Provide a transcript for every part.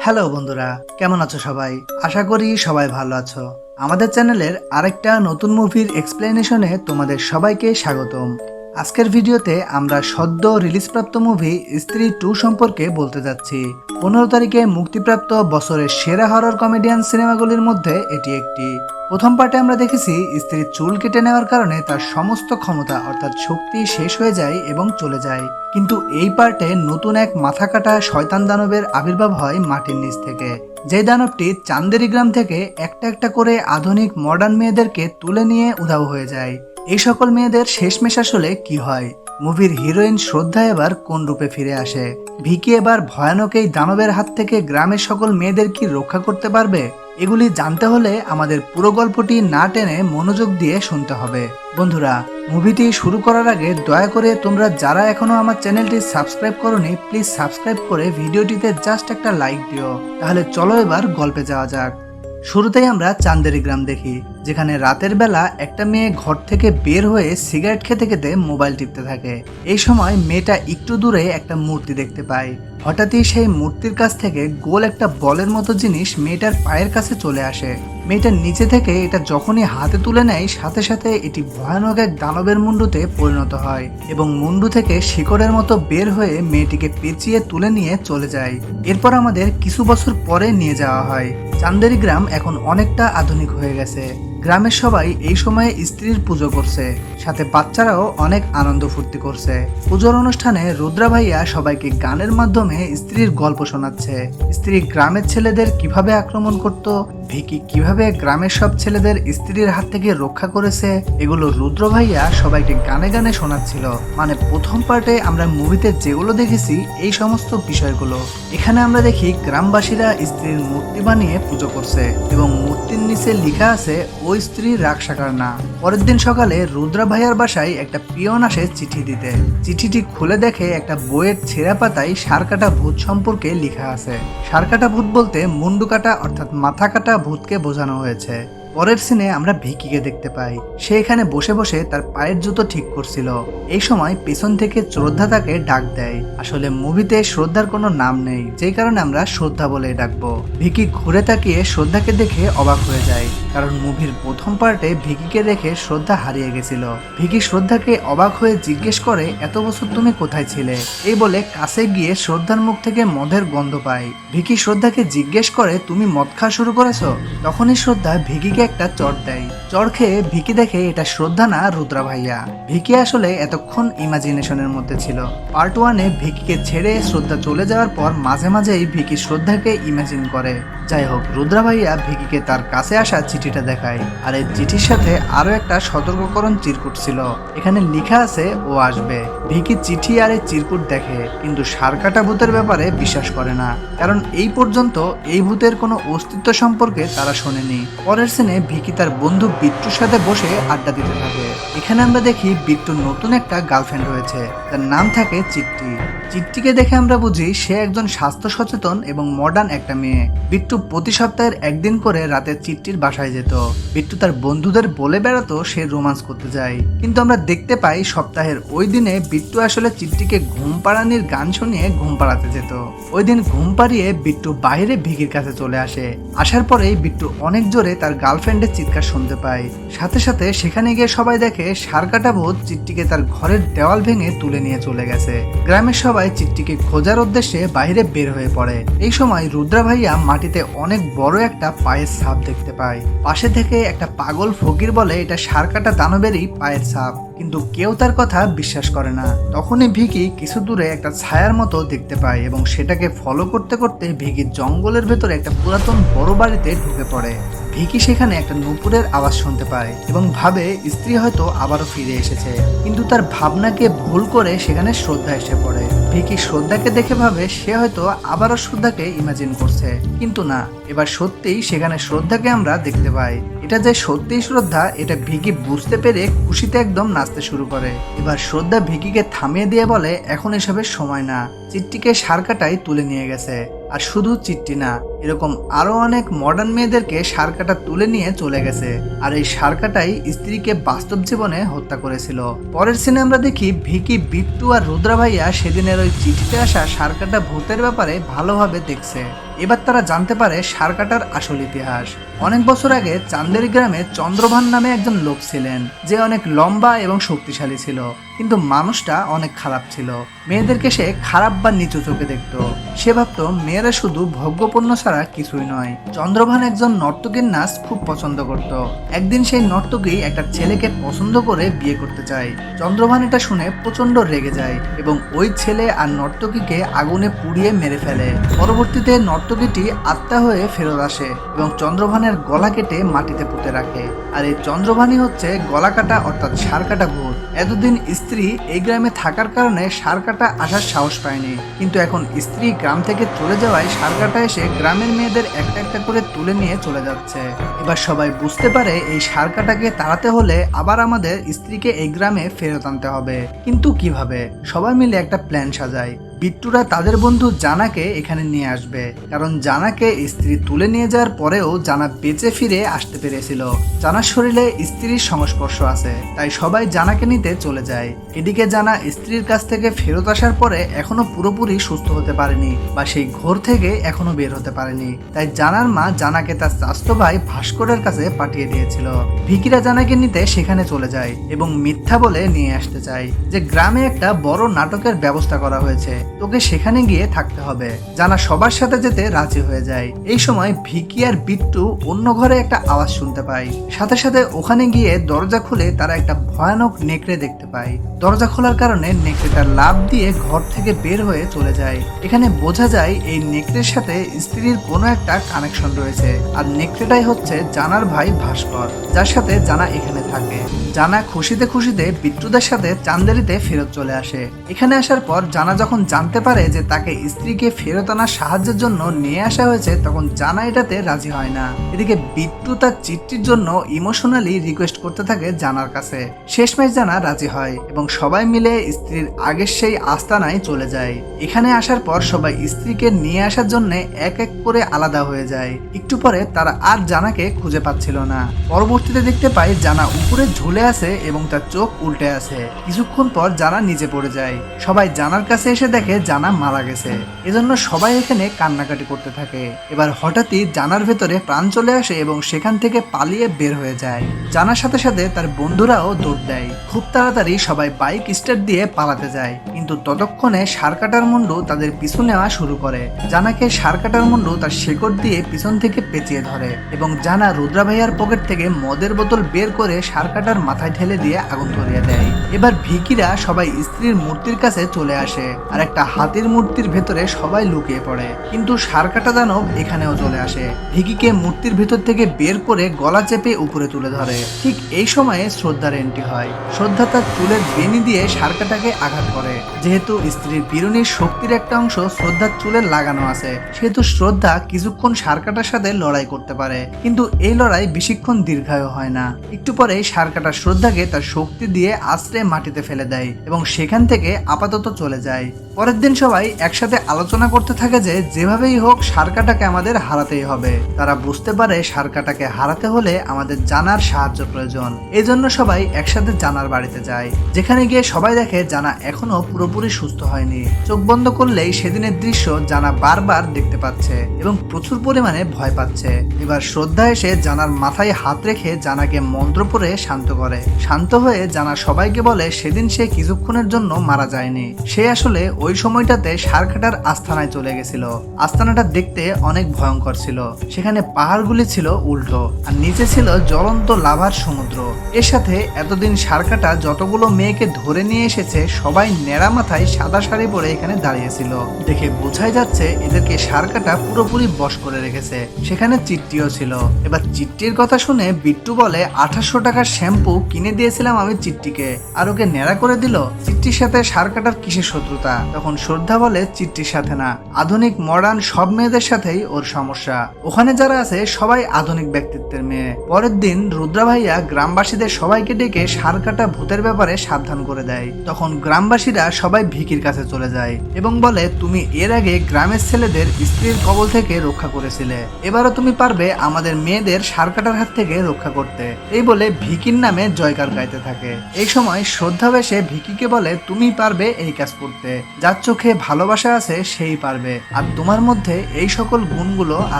Hello বন্ধুরা, কেমন আছো সবাই? আশা করি সবাই ভালো আছো। আমাদের চ্যানেলের আরেকটা নতুন মুভির এক্সপ্লেনেশনে তোমাদের সবাইকে স্বাগতম। আজকের ভিডিওতে আমরা সদ্য রিলিজপ্রাপ্ত মুভি স্ত্রী টু সম্পর্কে বলতে যাচ্ছি। পনেরো তারিখে মুক্তিপ্রাপ্ত বছরের সেরা হরর কমেডিয়ান সিনেমাগুলির মধ্যে এটি একটি। প্রথম পার্টে আমরা দেখেছি স্ত্রীর চুল কেটে নেওয়ার কারণে তার সমস্ত ক্ষমতা অর্থাৎ শক্তি শেষ হয়ে যায় এবং চলে যায়। কিন্তু এই পার্টে নতুন এক মাথা কাটা শয়তান দানবের আবির্ভাব হয় মাটির নিচ থেকে। যে দানবটি চান্দেরি গ্রাম থেকে একটা একটা করে আধুনিক মডার্ন মেয়েদেরকে তুলে নিয়ে উধাও হয়ে যায়। এই সকল মেয়েদের শেষমেশ আসলে কি হয়? মুভির হিরোইন শ্রদ্ধা এবার কোন রূপে ফিরে আসে? ভিকি এবার ভয়ানক এই দানবের হাত থেকে গ্রামের সকল মেয়েদের কি রক্ষা করতে পারবে? এগুলি জানতে হলে আমাদের পুরো গল্পটি না টেনে মনোযোগ দিয়ে শুনতে হবে। বন্ধুরা, মুভিটি শুরু করার আগে দয়া করে তোমরা যারা এখনও আমার চ্যানেলটি সাবস্ক্রাইব করনি, প্লিজ সাবস্ক্রাইব করে ভিডিওটিতে জাস্ট একটা লাইক দিও। তাহলে চলো এবার গল্পে যাওয়া যাক। শুরুতেই আমরা চান্দেরি গ্রাম দেখি, যেখানে রাতের বেলা একটা মেয়ে ঘর থেকে বের হয়ে সিগারেট খেতে খেতে মোবাইল টিপতে থাকে। এই সময় মেয়েটা একটু দূরে একটা মূর্তি দেখতে পায়। হঠাৎই সেই মূর্তির কাছ থেকে গোল একটা বলের মতো জিনিস মেয়েটার পায়ের কাছে চলে আসে। মেয়েটার নিচে থেকে এটা যখনই হাতে তুলে নেয়, সাথে সাথে এটি ভয়ানক এক দানবের মুন্ডুতে পরিণত হয় এবং মুন্ডু থেকে শিকড়ের মতো বের হয়ে মেয়েটিকে পেঁচিয়ে তুলে নিয়ে চলে যায়। এরপর আমাদের কিছু বছর পরে নিয়ে যাওয়া হয়। চান্দেরি গ্রাম এখন অনেকটা আধুনিক হয়ে গেছে। গ্রামের সবাই এই সময়ে স্ত্রীর পুজো করছে। সাথে বাচ্চারাও অনেক আনন্দ ফুর্তি করছে। পুজোর অনুষ্ঠানে রুদ্রা ভাইয়া সবাইকে গানের মাধ্যমে স্ত্রীর গল্প শোনাচ্ছে। স্ত্রী গ্রামের ছেলেদের কীভাবে আক্রমণ করত? ভিকি কীভাবে গ্রামের সব ছেলেদের স্ত্রীর হাত থেকে রক্ষা করেছে? এগুলো রুদ্র ভাইয়া সবাইকে গানে গানে শোনাচ্ছিল। মানে প্রথম পার্টে আমরা মুভিতে যেগুলো দেখেছি, এই সমস্ত বিষয়গুলো। এখানে আমরা দেখি গ্রামবাসীরা স্ত্রীর মূর্তি বানিয়ে পুজো করছে এবং মূর্তির নিচে লেখা আছে ওই স্ত্রী রাগ সাকার না। পরের দিন সকালে রুদ্রা ভাইয়ার বাসায় একটা পিয়ন আসে চিঠি দিতে। চিঠিটি খুলে দেখে একটা বইয়ের ছেঁড়া পাতায় সারকাটা ভূত সম্পর্কে লেখা আছে। সারকাটা ভূত বলতে মুন্ডু কাটা অর্থাৎ মাথা কাটা ভূতকে বোঝানো হয়েছে। পরের সিনে আমরা ভিকিকে দেখতে পাই। সে এখানে বসে বসে তার পায়ের জুতো ঠিক করছিল। এই সময় পেছন থেকে শ্রদ্ধা তাকে ডাক দেয়। আসলে মুভিতে শ্রদ্ধার কোনো নাম নেই, যেই কারণে আমরা শ্রদ্ধা বলে ডাকবো। ভিকি ঘুরে তাকিয়ে শ্রদ্ধাকে দেখে অবাক হয়ে যায়, কারণ মুভির প্রথম পার্টে ভিকিকে দেখে শ্রদ্ধা হারিয়ে গেছিল। ভিকি শ্রদ্ধাকে অবাক হয়ে জিজ্ঞেস করে, এত বছর তুমি কোথায় ছিলে? এই বলে কাছে গিয়ে শ্রদ্ধার মুখ থেকে মদের গন্ধ পায়। ভিকি শ্রদ্ধাকে জিজ্ঞেস করে, তুমি মদ খাওয়া শুরু করেছ? তখনই শ্রদ্ধা ভিকিকে একটা চট দেয়। চড় খেয়ে ভিকি দেখে এটা শ্রদ্ধা না রুদ্রা ভাইয়া। ভিকি আসলে এতক্ষণ ইমাজিনেশনের মধ্যে ছিল। পার্ট ওয়ানে ভিকিকে ছেড়ে শ্রদ্ধা চলে যাওয়ার পর মাঝে মাঝেই ভিকি শ্রদ্ধাকে ইমাজিন করে। যাই হোক, রুদ্রা ভাইয়া ভিকিকে তার কাছে আসা চিঠিটা দেখায়। আর এই চিঠির সাথে আরও একটা সতর্ককরণ চিরকুট ছিল। এখানে লেখা আছে, ও আসবে। ভিকি চিঠি আর এই চিরকুট দেখে, কিন্তু সারকাটা ভূতের ব্যাপারে বিশ্বাস করে না। কারণ এই পর্যন্ত এই ভূতের কোনো অস্তিত্ব সম্পর্কে তারা শোনেনি। পরের সিনে ভিকি তার বন্ধু বিট্টুর সাথে বসে আড্ডা দিতে থাকে। এখানে আমরা দেখি বিট্টুর নতুন একটা গার্লফ্রেন্ড রয়েছে। তার নাম থাকে চিট্টি। চিট্টিকে দেখে আমরা বুঝি সে একজন স্বাস্থ্য সচেতন এবং মডার্ন একটা মেয়ে। বিট্টু প্রতি সপ্তাহের একদিন করে রাতে চিট্টির বাসায় যেত। বিট্টু তার বন্ধুদের বলে বেড়াতো সে রোমান্স করতে যায়। কিন্তু আমরা দেখতে পাই সপ্তাহের ওই দিনে বিট্টু আসলে চিট্টিকে ঘুম পাড়ানির গান শুনিয়ে ঘুম পাড়াতে যেত। ওই দিন ঘুম পাড়িয়ে বিট্টু বাইরে ভিকির কাছে চলে আসে। আসার পরেই বিট্টু অনেক জোরে তার গার্লফ্রেন্ডের চিৎকার শুনতে পায়। সাথে সাথে সেখানে গিয়ে সবাই দেখে সারকাটা ভূত চিট্টিকে তার ঘরের দেওয়াল ভেঙে তুলে নিয়ে চলে গেছে। গ্রামের সবাই চিট্টিকে খোঁজার উদ্দেশ্যে বাইরে বের হয়ে পড়ে। এই সময় রুদ্রা ভাইয়া মাটিতে অনেক বড় একটা পায়ের ছাপ দেখতে পায়। পাশে থেকে একটা পাগল ফকির বলে এটা সারকাটা দানবেরই পায়ের ছাপ। কিন্তু কেউ তার কথা বিশ্বাস করে না। তখনই ভিকি কিছু দূরে একটা ছায়ার মতো দেখতে পায় এবং সেটাকে ফলো করতে করতে ভিকি জঙ্গলের ভেতরে একটা পুরাতন বড় বাড়িতে ঢুকে পড়ে। ভিকি সেখানে একটা নুপুরের আওয়াজ শুনতে পায় এবং ভাবে স্ত্রী হয়তো আবারও ফিরে এসেছে। কিন্তু তার ভাবনাকে ভুল করে সেখানে শ্রদ্ধা এসে পড়ে। ভিকি শ্রদ্ধাকে দেখে ভাবে সে হয়তো আবারও শ্রদ্ধাকে ইমাজিন করছে। কিন্তু না, এবার সত্যিই সেখানে শ্রদ্ধাকে আমরা দেখতে পাই। এটা যে সত্যিই শ্রদ্ধা, এটা ভিকি বুঝতে পেরে খুশিতে একদম নাচতে শুরু করে। এবার শ্রদ্ধা ভিকিকে থামিয়ে দিয়ে বলে, এখন এসবের সময় না। চিট্টিকে সার কাটাই তুলে নিয়ে গেছে। আর শুধু চিট্টি না, এরকম আরও অনেক মডার্ন মেয়েদেরকে সারকাটা তুলে নিয়ে চলে গেছে। আর এই সারকাটাই স্ত্রীকে বাস্তব জীবনে হত্যা করেছিল। পরের সিনে আমরা দেখি ভিকি, বিট্টু আর রুদ্রা ভাইয়া সেদিনের ওই চিঠিতে আসা সারকাটা ভূতের ব্যাপারে ভালোভাবে দেখছে। এবার তারা জানতে পারে সারকাটার আসল ইতিহাস। অনেক বছর আগে চান্দেরি গ্রামে চন্দ্রভান নামে একজন লোক ছিলেন, যে অনেক লম্বা এবং শক্তিশালী ছিল। কিন্তু মানুষটা অনেক খারাপ ছিল। মেয়েদেরকে সে খারাপ বা নিচু চোখে দেখত। সে ভাবত, মেয়েরা শুধু ভোগ্যপণ্য ছাড়া কিছুই নয়। চন্দ্রভান একজন নর্তকীর নাচ খুব পছন্দ করত। একদিন সেই নর্তকী একটা ছেলেকে পছন্দ করে বিয়ে করতে চায়। চন্দ্রভান এটা শুনে প্রচণ্ড রেগে যায় এবং ওই ছেলে আর নর্তকীকে আগুনে পুড়িয়ে মেরে ফেলে। পরবর্তীতে নর্তকীটি আত্মা হয়ে ফেরত আসে এবং চন্দ্রভানের গলা কেটে মাটিতে পুঁতে রাখে। আর এই চন্দ্রভানই হচ্ছে গলা কাটা অর্থাৎ সার কাটা ভূত। এতদিন এই গ্রামে থাকার কারণে সার কাটা আসার সাহস পায়নি। কিন্তু এখন স্ত্রী গ্রাম থেকে চলে যাওয়ায় সার কাটা এসে গ্রামের মেয়েদের একটা একটা করে তুলে নিয়ে চলে যাচ্ছে। এবার সবাই বুঝতে পারে এই সার কাটাকে তাড়াতে হলে আবার আমাদের স্ত্রীকে এই গ্রামে ফেরত আনতে হবে। কিন্তু কীভাবে? সবাই মিলে একটা প্ল্যান সাজায় বিট্টুরা তাদের বন্ধু জানাকে এখানে নিয়ে আসবে। কারণ জানাকে স্ত্রী তুলে নিয়ে যাওয়ার পরেও জানা বেঁচে ফিরে আসতে পেরেছিল। জানার শরীরে স্ত্রীর সংস্পর্শ আছে, তাই সবাই জানাকে নিতে চলে যায়। এদিকে জানা স্ত্রীর কাছ থেকে ফেরত আসার পরে এখনও পুরোপুরি সুস্থ হতে পারেনি বা সেই ঘোর থেকে এখনও বের হতে পারেনি। তাই জানার মা জানাকে তার স্বাস্থ্য ভাই ভাস্করের কাছে পাঠিয়ে দিয়েছিল। ভিকিরা জানাকে নিতে সেখানে চলে যায় এবং মিথ্যা বলে নিয়ে আসতে চায়, যে গ্রামে একটা বড় নাটকের ব্যবস্থা করা হয়েছে। তোকে সেখানে গিয়ে থাকতে হবে। জানা সবার সাথে যেতে রাজি হয়ে যায়। এই সময় ভিকি আর বিট্টু অন্য ঘরে একটা আওয়াজ শুনতে পায়। সাথে সাথে ওখানে গিয়ে দরজা খুলে তারা একটা ভয়ানক নেকড়ে দেখতে পায়। দরজা খোলার কারণে নেকড়েটা লাভ দিয়ে ঘর থেকে বের হয়ে চলে যায়। এখানে বোঝা যায় এই নেকড়ের সাথে স্ত্রীর কোনো একটা কানেকশন রয়েছে। আর নেকড়েটাই হচ্ছে জানার ভাই ভাস্কর, যার সাথে জানা এখানে থাকে। জানা খুশিতে খুশিতে বিট্টুদের সাথে চান্দেরিতে ফেরত চলে আসে। এখানে আসার পর জানা যখন জানতে পারে যে তাকে স্ত্রীকে ফেরত আনার সাহায্যের জন্য নিয়ে আসা হয়েছে, তখন জানা এটাতে রাজি হয় না। এদিকে বিট্টু তার চিঠির জন্য ইমোশনালি রিকোয়েস্ট করতে থাকে জানার কাছে। শেষমেশ জানা রাজি হয় এবং সবাই মিলে স্ত্রীর আগের সেই আস্তানায় চলে যায়। এখানে আসার পর সবাই স্ত্রীকে নিয়ে আসার জন্য এক এক করে আলাদা হয়ে যায়। একটু পরে তারা আর জানাকে খুঁজে পাচ্ছিল না। পরবর্তীতে দেখতে পাই জানা উপরে ঝুলে আছে এবং তার চোখ উল্টে আছে। কিছুক্ষণ পর জানা নিচে পড়ে যায়। সবাই জানার কাছে এসে দেখে জানা মারা গেছে। এজন্য সবাই এখানে কান্নাকাটি করতে থাকে। এবার হঠাৎই জানার ভেতরে প্রাণ চলে আসে এবং সেখান থেকে পালিয়ে বের হয়ে যায়। জানার সাথে সাথে তার বন্ধুরাও দৌড় দেয়। খুব তাড়াতাড়ি সবাই বাইক স্টার্ট দিয়ে পালাতে যায়। কিন্তু ততক্ষণে সারকাটার মুন্ডু তাদের পিছু নেওয়া শুরু করে। জানাকে সারকাটার মুন্ডু তার শেকড় দিয়ে পিছন থেকে পেঁচিয়ে ধরে এবং জানা রুদ্রা ভাইয়ার পকেট থেকে মদের বোতল বের করে সারকাটার মাথায় ঠেলে দিয়ে আগুন ধরিয়ে দেয়। এবার ভিকিরা সবাই স্ত্রীর মূর্তির কাছে চলে আসে। আর একটা হাতির মূর্তির ভেতরে সবাই লুকিয়ে পড়ে। কিন্তু সারকাটা দানব এখানেও চলে আসে। ভিকিকে মূর্তির ভেতর থেকে বের করে গলা চেপে উপরে তুলে ধরে। ঠিক এই সময়ে শ্রদ্ধার এন্ট্রি হয়। শ্রদ্ধা তার চুলের বেনি দিয়ে সারকাটাকে আঘাত করে। যেহেতু স্ত্রীর বিরুনির শক্তির একটা অংশ শ্রদ্ধার চুলে লাগানো আছে, সেহেতু শ্রদ্ধা কিছুক্ষণ সারকাটার সাথে লড়াই করতে পারে। কিন্তু এই লড়াই বেশিক্ষণ দীর্ঘায়ু হয় না। একটু পরে সারকাটা শ্রদ্ধাকে তার শক্তি দিয়ে আশ্রে মাটিতে ফেলে দেয় এবং সেখান থেকে আপাতত চলে যায়। পরের দিন সবাই একসাথে আলোচনা করতে থাকে যে যেভাবেই হোক সারকাটাকে আমাদের হারাতেই হবে। তারা বুঝতে পারে সারকাটাকে হারাতে হলে আমাদের জানার সাহায্য প্রয়োজন। এই জন্য সবাই একসাথে জানার বাড়িতে যায়। যেখানে গিয়ে সবাই দেখে জানা এখনও পুরোপুরি সুস্থ হয়নি। চোখ বন্ধ করলেই সেদিনের দৃশ্য জানা বারবার দেখতে পাচ্ছে এবং প্রচুর পরিমাণে ভয় পাচ্ছে। এবার শ্রদ্ধা এসে জানার মাথায় হাত রেখে জানাকে মন্ত্র পড়ে শান্ত করে। শান্ত হয়ে জানা সবাইকে বলে, সেদিন সে কিছুক্ষণের জন্য মারা যায়নি। সে আসলে ওই সময়টাতে সারকাটার আস্থানায় চলে গেছিল। আস্তানাটা দেখতে অনেক ভয়ঙ্কর ছিল। সেখানে পাহাড়গুলি ছিল উল্টো, আর নিচে ছিল জ্বলন্ত লাভার সমুদ্র। এর সাথে এতদিন সারকাটা যতগুলো মেয়েকে ধরে নিয়ে এসেছে, সবাই নেড়া মাথায় সাদা শাড়ি পরে এখানে দাঁড়িয়েছিল। দেখে বোঝাই যাচ্ছে এদেরকে সারকাটা পুরোপুরি বশ করে রেখেছে। সেখানে চিট্টিও ছিল। এবার চিট্টির কথা শুনে বিট্টু বলে, আঠাশশো টাকার শ্যাম্পু কিনে দিয়েছিলাম আমি চিট্টিকে, আর ওকে নেড়া করে দিল। চিট্টির সাথে সার কাটার কিসের শত্রুতা? তখন শ্রদ্ধা বলে চিট্টির সাথে না। আধুনিক মডার্ন সব মেয়েদের সাথেই ওর সমস্যা। ওখানে যারা আছে, সবাই আধুনিক ব্যক্তিত্বের মেয়ে। পরের দিন রুদ্রা ভাইয়া গ্রামবাসীদের সবাইকে ডেকে সার কাটা ভূতের ব্যাপারে সাবধান করে দেয়। তখন গ্রামবাসীরা সবাই ভিকির কাছে চলে যায় এবং বলে, তুমি এর আগে গ্রামের ছেলেদের স্ত্রীর কবল থেকে রক্ষা করেছিলে। এবারও তুমি পারবে আমাদের মেয়েদের সার কাটার হাত থেকে রক্ষা করতে। এই বলে ভিকির নামে জয়কার গাইতে থাকে। এই সময় শ্রদ্ধা বেশে ভিকিকে বলে, তুমি পারবে এই কাজ করতে। যার চোখে ভালোবাসা আছে, সেই পারবে। আর তোমার মধ্যে এই সকল গুণগুলো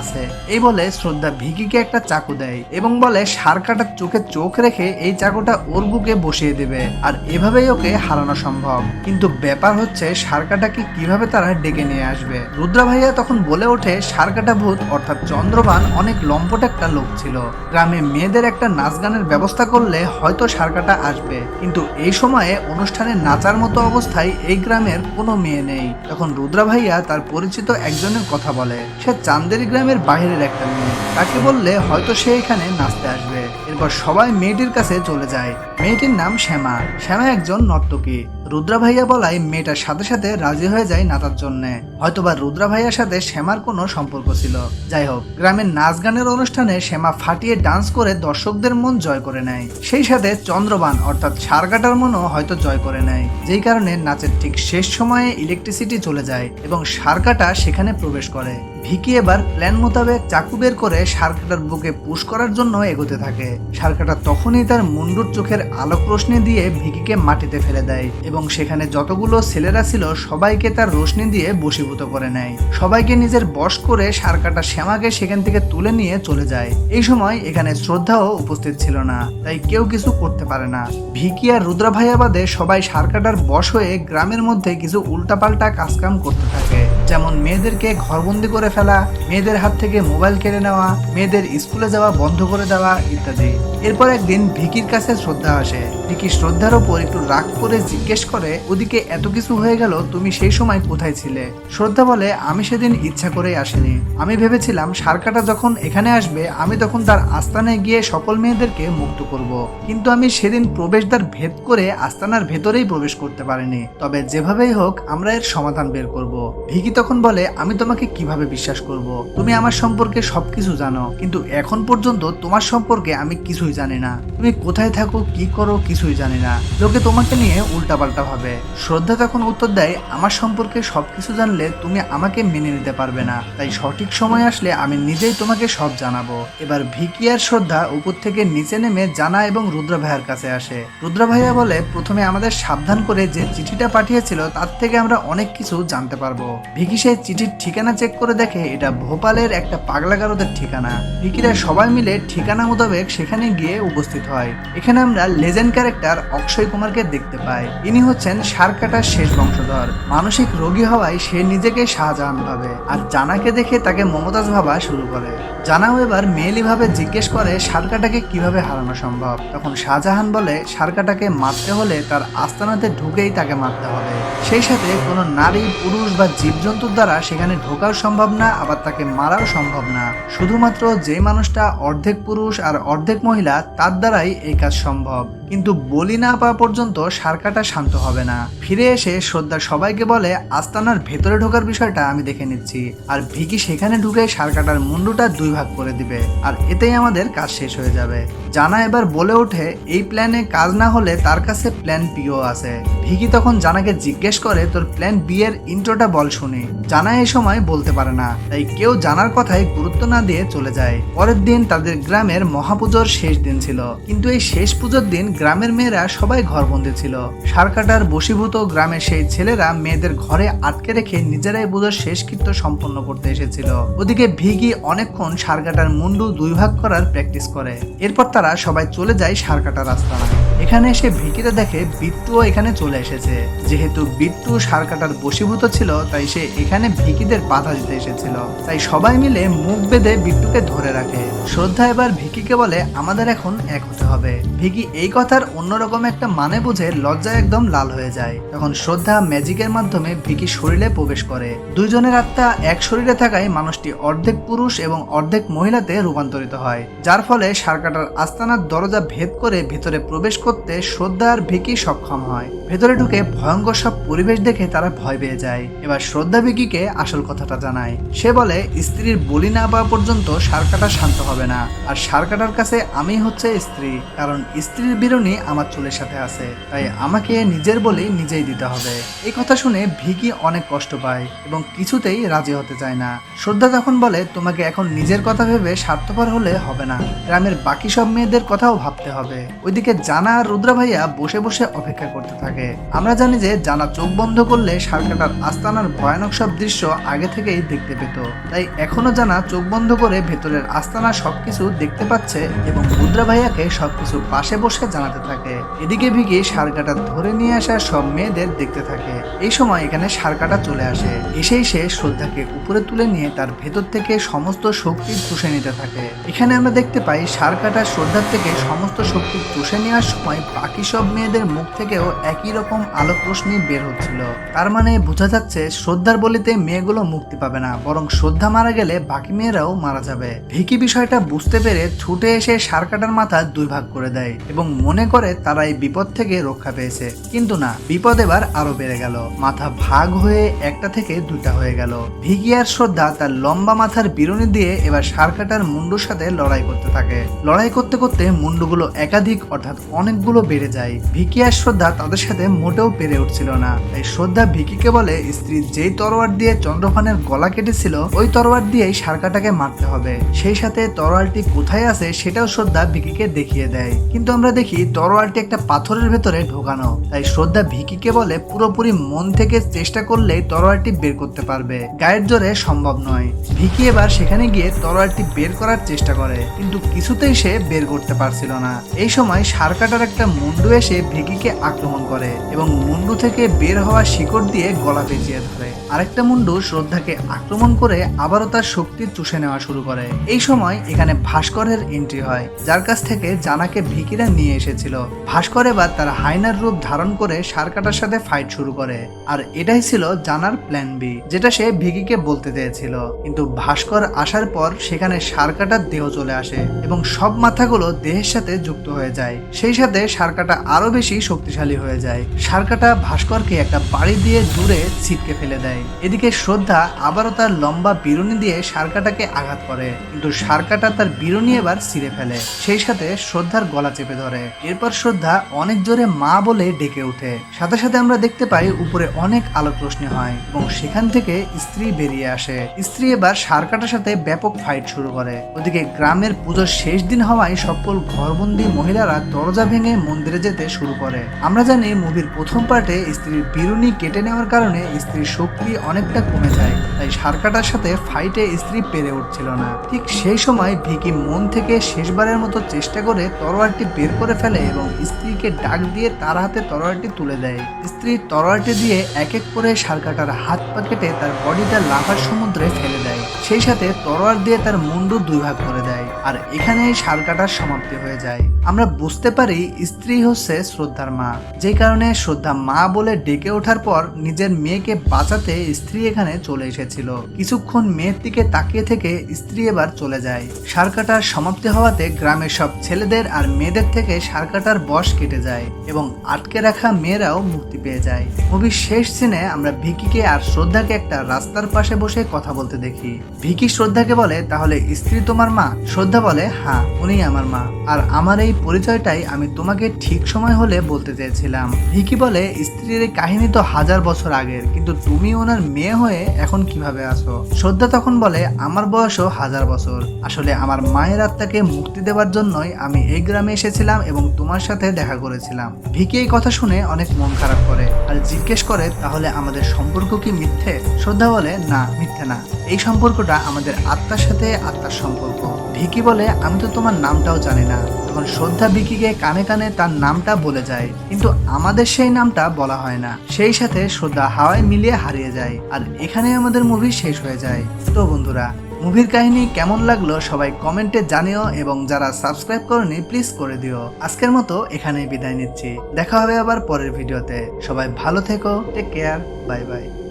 আছে। এই বলে শ্রদ্ধা ভিকিকে একটা চাকু দেয় এবং বলে, সার কাটার চোখে চোখ রেখে এই চাকুটা ওর বুকে বসিয়ে দেবে আর এভাবেই ওকে হারানো সম্ভব। কিন্তু ব্যাপার হচ্ছে সারকাটাকে কীভাবে তারা ডেকে নিয়ে আসবে? রুদ্রা ভাইয়া তখন বলে ওঠে সারকাটা ভূত, অর্থাৎ চন্দ্রবান, অনেক লম্পট একটা লোক ছিল। গ্রামে মেয়েদের একটা নাচ গানের ব্যবস্থা করলে হয়তো সারকাটা আসবে। কিন্তু এই সময়ে অনুষ্ঠানে নাচার মতো অবস্থায় এই গ্রামের কোনো মেয়ে নেই। তখন রুদ্রা ভাইয়া তার পরিচিত একজনের কথা বলে। সে চান্দেরি গ্রামের বাহিরের একটা মেয়ে। তাকে বললে হয়তো সে এখানে নাচতে আসবে। এরপর সবাই মেয়েটির কাছে চলে যায়। মেয়েটির নাম শ্যামা। শ্যামা একজন নর্তকী। রুদ্রা ভাইয়া বলায় মেয়েটার সাথে সাথে রাজি হয়ে যায় নাতার জন্য। হয়তোবা রুদ্রা ভাইয়ার সাথে শ্যামার কোনো সম্পর্ক ছিল। যাই হোক, গ্রামের নাচ গানের অনুষ্ঠানে শ্যামা ফাটিয়ে ডান্স করে দর্শকদের মন জয় করে নেয়। সেই সাথে চন্দ্রবান অর্থাৎ সারকাটার মনও হয়তো জয় করে নেয়। যেই কারণে নাচের ঠিক শেষ সময়ে ইলেকট্রিসিটি চলে যায় এবং সারকাটা সেখানে প্রবেশ করে। ভিকি এবার প্ল্যান মোতাবেক চাকু বের করে সারকাটার বুকে পুশ করার জন্য এগোতে থাকে। সারকাটা তখনই তার মুন্ডুর চোখের আলোক রোশনি দিয়ে ভিকিকে মাটিতে ফেলে দেয় এবং সেখানে যতগুলো ছেলেরা ছিল, সবাইকে তার রোশনি দিয়ে বশীভূত করে নেয়। সবাইকে নিজের বশ করে সারকাটা শ্যামাকে সেখান থেকে তুলে নিয়ে চলে যায়। এই সময় এখানে শ্রদ্ধাও উপস্থিত ছিল না, তাই কেউ কিছু করতে পারে না। ভিকি আর রুদ্রা ভাইয়া বাদে সবাই সারকাটার বশ হয়ে গ্রামের মধ্যে কিছু উল্টাপাল্টা কাজকাম করতে থাকে। যেমন মেয়েদেরকে ঘরবন্দি করে ফেলা, মেয়েদের হাত থেকে মোবাইল কেড়ে নেওয়া, মেয়েদের স্কুলে যাওয়া বন্ধ করে দেওয়া ইত্যাদি। এরপর একদিন ভিকির কাছে শ্রদ্ধা আসে। ভিকি শ্রদ্ধার ওপর একটু রাগ করে জিজ্ঞেস করে, ওদিকে এত কিছু হয়ে গেল, তুমি সেই সময় কোথায় ছিলে? শ্রদ্ধা বলে, আমি সেদিন ইচ্ছা করেই আসিনি। আমি ভেবেছিলাম সারকাটা যখন এখানে আসবে, আমি তখন তার আস্তানায় গিয়ে সকল মেয়েদেরকে মুক্ত করব। কিন্তু আমি সেদিন প্রবেশদ্বার ভেদ করে আস্তানার ভেতরেই প্রবেশ করতে পারিনি। তবে যেভাবেই হোক, আমরা এর সমাধান বের করব। ভিকি তখন বলে, আমি তোমাকে কীভাবে বিশ্বাস করব? তুমি আমার সম্পর্কে সবকিছু জানো। কিন্তু এখন পর্যন্ত তোমার সম্পর্কে আমি কিছুই জানি না। তুমি কোথায় থাকো, কি করো কিছুই জানি না। লোকে তোমাকে নিয়ে উল্টাপাল্টা ভাবে। শ্রদ্ধা তখন উত্তর দেয়, আমার সম্পর্কে সবকিছু জানলে তুমি আমাকে মেনে নিতে পারবে না। তাই সঠিক সময় আসলে আমি নিজেই তোমাকে সব জানাব। এবার ভিকি আর শ্রদ্ধা উপর থেকে নিচে নেমে জানা এবং রুদ্র ভাইয়ার কাছে আসে। রুদ্র ভাইয়া বলে, প্রথমে আমাদের সাবধান করে যে চিঠিটা পাঠিয়েছিল, তার থেকে আমরা অনেক কিছু জানতে পারব। ভিকি সেই চিঠির ঠিকানা চেক করে দেখে, এটা ভোপালের একটা পাগলাগারদের ঠিকানা। ভিকিরা সবাই মিলে ঠিকানা মোতাবেক সেখানে গিয়ে উপস্থিত হয়। এখানে আমরা লেজেন্ড ক্যারেক্টার অক্ষয় কুমারকে দেখতে পাই ইনি হচ্ছেন সারকাটার শেষ বংশধর। মানসিক রোগী হওয়ায় সে নিজেকে শাহজাহান ভাবে আর জানাকে দেখে তাকে মমতাজ ভাবা শুরু করে। জানাও এবার মেয়েলি ভাবে জিজ্ঞেস করে সারকাটাকে কীভাবে হারানো সম্ভব। তখন শাহজাহান বলে, সারকাটাকে মারতে হলে তার আস্তানাতে ঢুকেই তাকে মারতে হবে। সেই সাথে কোনো নারী, পুরুষ বা জীবজন্তুর দ্বারা সেখানে ঢোকাও সম্ভব না, আবার তাকে মারাও সম্ভব না। শুধুমাত্র যে মানুষটা অর্ধেক পুরুষ আর অর্ধেক মহিলা, তার দ্বারাই এই কাজ সম্ভব। কিন্তু বলি না পাওয়া পর্যন্ত সারকাটা শান্ত হবে না। ফিরে এসে শ্রদ্ধা সবাইকে বলে, আস্তানার ভেতরে ঢোকার বিষয়টা আমি দেখে নিচ্ছি। আর ভিকি সেখানে ঢুকে সারকাটার মুন্ডুটা দুই ভাগ করে দিবে। আর এতেই আমাদের কাজ শেষ হয়ে যাবে। জানা এবার বলে ওঠে, এই প্ল্যানে কাজ না হলে তার কাছে প্ল্যান পিও আছে। ভিকি তখন জানাকে জিজ্ঞেস করে, তোর প্ল্যান বি এর ইন্ট্রোটা বল শুনে। জানা এই সময় বলতে পারে না, তাই কেউ জানার কথায় গুরুত্ব না দিয়ে চলে যায়। পরের দিন তাদের গ্রামের মহাপুজোর শেষ দিন ছিল। কিন্তু এই শেষ পুজোর দিন গ্রামের মেয়েরা সবাই ঘরবন্দি ছিল। সারকাটার বশীভূত গ্রামের সেই ছেলেরা মেয়েদের ঘরে আটকে রেখে নিজেরাই পুজোর শেষকৃত্য সম্পন্ন করতে এসেছিল। ওদিকে ভিগি অনেকক্ষণ সারকাটার মুন্ডু দুই ভাগ করার প্র্যাকটিস করে। এরপর তারা সবাই চলে যায় সারকাটা রাস্তায়। এখানে এসে ভিকিতে দেখে, বিট্টুও এখানে চলে এসেছে। যেহেতু বিট্টু সারকাটার বশীভূত ছিল, তাই সে এখানে ভিকিদের বাধা দিতে এসেছিল। তাই সবাই মিলে মুখ বেঁধে বিট্টুকে ধরে রাখে। শ্রদ্ধা এবার ভিকিকে বলে, আমাদের এখন এক হতে হবে। ভিকি এই কথার অন্যরকম একটা মানে বুঝে লজ্জায় একদম লাল হয়ে যায়। তখন শ্রদ্ধা ম্যাজিকের মাধ্যমে ভিকি শরীরে প্রবেশ করে। দুইজনের আত্মা এক শরীরে থাকায় মানুষটি অর্ধেক পুরুষ এবং অর্ধেক মহিলাতে রূপান্তরিত হয়। যার ফলে সারকাটার আস্তানার দরজা ভেদ করে ভিতরে প্রবেশ করতে শ্রদ্ধা আর ভিকি সক্ষম হয়। ভেতরে ঢুকে ভয়ঙ্কর সব পরিবেশ দেখে তারা ভয় পেয়ে যায়। এবার শ্রদ্ধা ভিকিকে আসল কথাটা জানায়। সে বলে, স্ত্রীর বলি না পাওয়া পর্যন্ত সারকাটা শান্ত হবে না। আর সারকাটার কাছে আমি হচ্ছে স্ত্রী, কারণ স্ত্রীর বিরণী আমার চুলের সাথে আছে। তাই আমাকে নিজের বলি নিজেই দিতে হবে। এই কথা শুনে ভিকি অনেক কষ্ট পায় এবং কিছুতেই রাজি হতে চায় না। শ্রদ্ধা তখন বলে, তোমাকে এখন নিজের কথা ভেবে স্বার্থপর হলে হবে না। গ্রামের বাকি সব মেয়েদের কথাও ভাবতে হবে। ওইদিকে জানা আর রুদ্রা ভাইয়া বসে বসে অপেক্ষা করতে থাকে। আমরা জানি যে জানা চোখ বন্ধ করলে শালকাটার আস্তানার ভয়ানক সব দৃশ্য আগে থেকেই দেখতে পেত। তাই এখনও জানা চোখ বন্ধ করে ভেতরের আস্তানা সবকিছু দেখতে পাচ্ছে এবং রুদ্রা ভাইয়াকে সবকিছু পাশে বসে জানাতে থাকে। এদিকে ভিকি সারকাটা ধরে নিয়ে আসা সব মেয়েদের দেখতে থাকে। এই সময় এখানে সারকাটা চলে আসে। এসেই সে শ্রদ্ধাকে উপরে তুলে নিয়ে তার ভেতর থেকে সমস্ত শক্তি চুষে নিতে থাকে। এখানে আমরা দেখতে পাই সারকাটা শ্রদ্ধার থেকে সমস্ত শক্তি চুষে নেওয়ার সময় বাকি সব মেয়েদের মুখ থেকেও একই রকম আলোক রশ্মি বের হচ্ছিল। তার মানে বোঝা যাচ্ছে শ্রদ্ধার বলিতে মেয়েগুলো মুক্তি পাবে না, বরং শ্রদ্ধা মারা গেলে বাকি মেয়েরাও মারা যাবে। ভিকি বিষয়টা বুঝতে পেরে ছুটে এসে সারকাটার মাথা দুই ভাগ করে দেয় এবং মনে করে তারা এই বিপদ থেকে রক্ষা পেয়েছে। কিন্তু না, বিপদ এবার আরও বেড়ে গেল। মাথা ভাগ হয়ে একটা থেকে দুইটা হয়ে গেল। ভিকি আর শ্রদ্ধা তার লম্বা মাথার বিরুনি দিয়ে এবার সারকাটার মুন্ডুর সাথে লড়াই করতে থাকে। লড়াই করতে করতে মুন্ডুগুলো একাধিক অর্থাৎ অনেকগুলো বেড়ে যায়। ভিকি আর শ্রদ্ধা তাদের সাথে মোটেও পেরে উঠছিল না। তাই শ্রদ্ধা ভিকিকে বলে, স্ত্রী যেই তরোয়ার দিয়ে চন্দ্রফানের গলা কেটেছিল, ওই তরোয়ার দিয়েই সারকাটাকে মারতে হবে। সেই সাথে তরোয়ালটি কোথায় আছে সেটাও শ্রদ্ধা ভিকিকে দেখিয়ে দেয়। কিন্তু আমরা দেখি তরোয়ালটি একটা পাথরের ভেতরে ঢোকানো। তাই শ্রদ্ধা ভিকিকে বলে, পুরোপুরি মন থেকে চেষ্টা করলেই তরোয়ালটি বের করতে পারবে। গায়ের জোরে সম্ভব নয়। ভিকি এবার সেখানে গিয়ে তরোয়ালটি বের করার চেষ্টা করে, কিন্তু কিছুতেই সে বের করতে পারছিল না। এই সময় সারকাটার একটা মুন্ডু এসে ভিকিকে আক্রমণ করে। এবং মুন্ডু থেকে বের হওয়া শিকড় দিয়ে গলা পেঁচিয়ে ধরে। আরেকটা মুন্ডু শ্রদ্ধাকে আক্রমণ করে আবারও তার শক্তি চুষে নেওয়া শুরু করে। এই সময় এখানে ভাস্করের এন্ট্রি হয়, যার কাছ থেকে জানাকে ভিকিরা নিয়ে এসেছিল। ভাস্কর এবার তার হাইনার রূপ ধারণ করে সারকাটার সাথে ফাইট শুরু করে। আর এটাই ছিল জানার প্ল্যান বি যেটা সে ভিকিকে বলতে চেয়েছিল। কিন্তু ভাস্কর আসার পর সেখানে সারকাটার দেহ চলে আসে এবং সব মাথাগুলো দেহের সাথে যুক্ত হয়ে যায়। সেই সাথে সারকাটা আরও বেশি শক্তিশালী হয়ে যায়। সারকাটা ভাস্করকে একটা বাড়ি দিয়ে দূরে ছিটকে ফেলে দেয়। এদিকে শ্রদ্ধা আবারও তার লম্বা বিরুনি দিয়ে সারকাটাকে আঘাত করে। কিন্তু সারকাটা তার বিরুনি এবার ছিঁড়ে ফেলে। সেই সাথে শ্রদ্ধার গলা চেপে ধরে। এরপর শ্রদ্ধা অনেক জোরে মা বলে ডেকে ওঠে। সাথে সাথে আমরা দেখতে পাই উপরে অনেক আলোক রোশনি হয় এবং সেখান থেকে স্ত্রী বেরিয়ে আসে। স্ত্রী এবার সারকাটার সাথে ব্যাপক ফাইট শুরু করে। ওদিকে গ্রামের পুজোর শেষ দিন হওয়ায় সকল ঘরবন্দি মহিলারা দরজা ভেঙে মন্দিরে যেতে শুরু করে। আমরা জানি মুভির প্রথম পার্টে স্ত্রীর বিরুনি কেটে নেওয়ার কারণে স্ত্রীর শক্তি অনেকটা কমে যায়, তাই সারকাটার সাথে ফাইটে স্ত্রী পেরে উঠছিল না। ঠিক সেই সময় ভিকি মন থেকে শেষবারের মতো চেষ্টা করে তরোয়ারটি বের করে ফেলে এবং স্ত্রীকে ডাক দিয়ে তার হাতে তরোয়ারটি তুলে দেয়। স্ত্রী তরোয়ারটি দিয়ে এক এক করে সারকাটার হাত পা কেটে তার বডিটা লাভার সমুদ্রে ফেলে দেয়। সেই সাথে তরোয়ার দিয়ে তার মুন্ডু দুই ভাগ করে দেয়। আর এখানেই সারকাটার সমাপ্তি হয়ে যায়। আমরা বুঝতে পারি স্ত্রী হচ্ছে শ্রদ্ধার মা। যে কারণে শ্রদ্ধা মা বলে ডেকে ওঠার পর নিজের মেয়েকে বাঁচাতে স্ত্রী এখানে চলে এসেছিল। কিছুক্ষণ মেয়ের দিকে তাকিয়ে থেকে স্ত্রী এবার চলে যায়। সারকাটার সমাপ্তি হওয়াতে গ্রামের সব ছেলেদের আর মেয়েদের থেকে সারকাটার বশ কেটে যায় এবং আটকে রাখা মেয়েরাও মুক্তি পেয়ে যায়। মুভির শেষ সিনে আমরা ভিকিকে আর শ্রদ্ধাকে একটা রাস্তার পাশে বসে কথা বলতে দেখি। ভিকি শ্রদ্ধাকে বলে, তাহলে স্ত্রী তোমার মা? শ্রদ্ধা বলে হ্যাঁ উনি আমার মা। আর আমার এই পরিচয়টাই আমি তোমাকে ঠিক সময় হলে বলতে চেয়েছিলাম। ভিকি বলে, স্ত্রীর কাহিনী তো হাজার বছর আগের, কিন্তু তুমি ওনার মেয়ে হয়ে এখন কীভাবে আছো? শ্রদ্ধা তখন বলে, আমার বয়সও হাজার বছর। আসলে আমার মায়ের আত্মাকে মুক্তি দেওয়ার জন্যই আমি এই গ্রামে এসেছিলাম এবং তোমার সাথে দেখা করেছিলাম। ভিকি এই কথা শুনে অনেক মন খারাপ করে, আর জিজ্ঞেস করে, তাহলে আমাদের সম্পর্ক কি মিথ্যে? শ্রদ্ধা বলে, না, মিথ্যে না। এই সম্পর্কটা আমাদের আত্মার সাথে আত্মার সম্পর্ক। ভিকি বলে, আমি তো তোমার নামটাও জানি না। তখন শ্রদ্ধা ভিকিকে কানে কানে তার নামটা বলে যায়, কিন্তু আমাদের সেই নামটা বলা হয় না। সেই সাথে শ্রদ্ধা হাওয়ায় মিলিয়ে হারিয়ে যায়, আর এখানে আমাদের মুভি শেষ হয়ে যায়। তো বন্ধুরা, মুভির কাহিনী কেমন লাগল সবাই কমেন্টে জানিও, এবং যারা সাবস্ক্রাইব করনি, প্লিজ করে দিও। আজকের মতো এখানেই বিদায় নিচ্ছি। দেখা হবে আবার পরের ভিডিওতে। সবাই ভালো থেকো, টেক কেয়ার, বাই বাই।